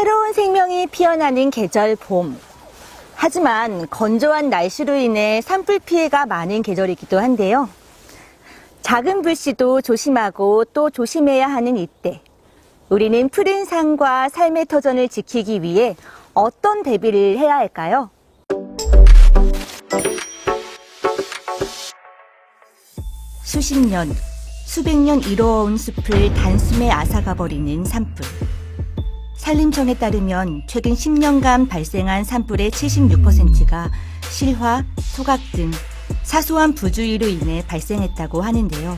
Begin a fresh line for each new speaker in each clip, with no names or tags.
새로운 생명이 피어나는 계절 봄. 하지만 건조한 날씨로 인해 산불 피해가 많은 계절이기도 한데요. 작은 불씨도 조심하고 또 조심해야 하는 이때. 우리는 푸른 산과 삶의 터전을 지키기 위해 어떤 대비를 해야 할까요? 수십 년, 수백 년 이루어온 숲을 단숨에 앗아가 버리는 산불. 산림청에 따르면 최근 10년간 발생한 산불의 76%가 실화, 소각 등 사소한 부주의로 인해 발생했다고 하는데요.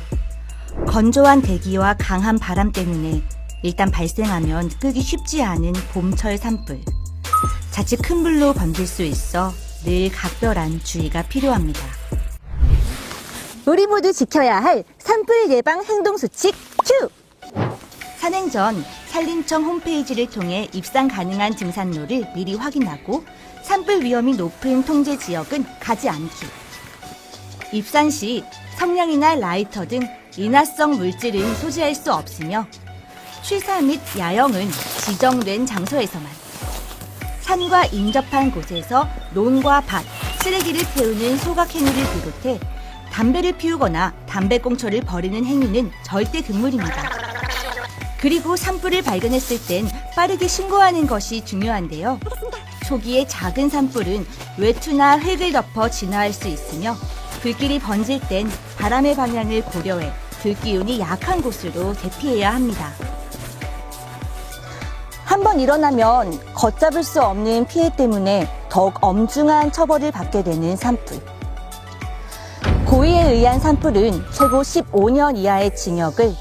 건조한 대기와 강한 바람 때문에 일단 발생하면 끄기 쉽지 않은 봄철 산불. 자칫 큰 불로 번질 수 있어 늘 각별한 주의가 필요합니다. 우리 모두 지켜야 할 산불 예방 행동 수칙 큐! 산행 전 산림청 홈페이지를 통해 입산 가능한 등산로를 미리 확인하고 산불 위험이 높은 통제 지역은 가지 않기. 입산 시 성냥이나 라이터 등 인화성 물질은 소지할 수 없으며 취사 및 야영은 지정된 장소에서만. 산과 인접한 곳에서 논과 밭, 쓰레기를 태우는 소각 행위를 비롯해 담배를 피우거나 담배꽁초를 버리는 행위는 절대 금물입니다. 그리고 산불을 발견했을 땐 빠르게 신고하는 것이 중요한데요. 초기에 작은 산불은 외투나 흙을 덮어 진화할 수 있으며 불길이 번질 땐 바람의 방향을 고려해 불기운이 약한 곳으로 대피해야 합니다. 한번 일어나면 걷잡을 수 없는 피해 때문에 더욱 엄중한 처벌을 받게 되는 산불. 고의에 의한 산불은 최고 15년 이하의 징역을,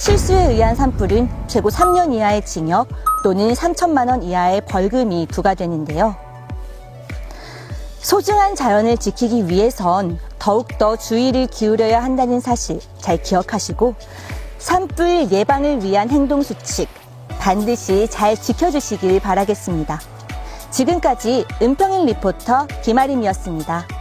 실수에 의한 산불은 최고 3년 이하의 징역 또는 3천만 원 이하의 벌금이 부과되는데요. 소중한 자연을 지키기 위해선 더욱더 주의를 기울여야 한다는 사실 잘 기억하시고 산불 예방을 위한 행동 수칙 반드시 잘 지켜주시길 바라겠습니다. 지금까지 은평인 리포터 김아림이었습니다.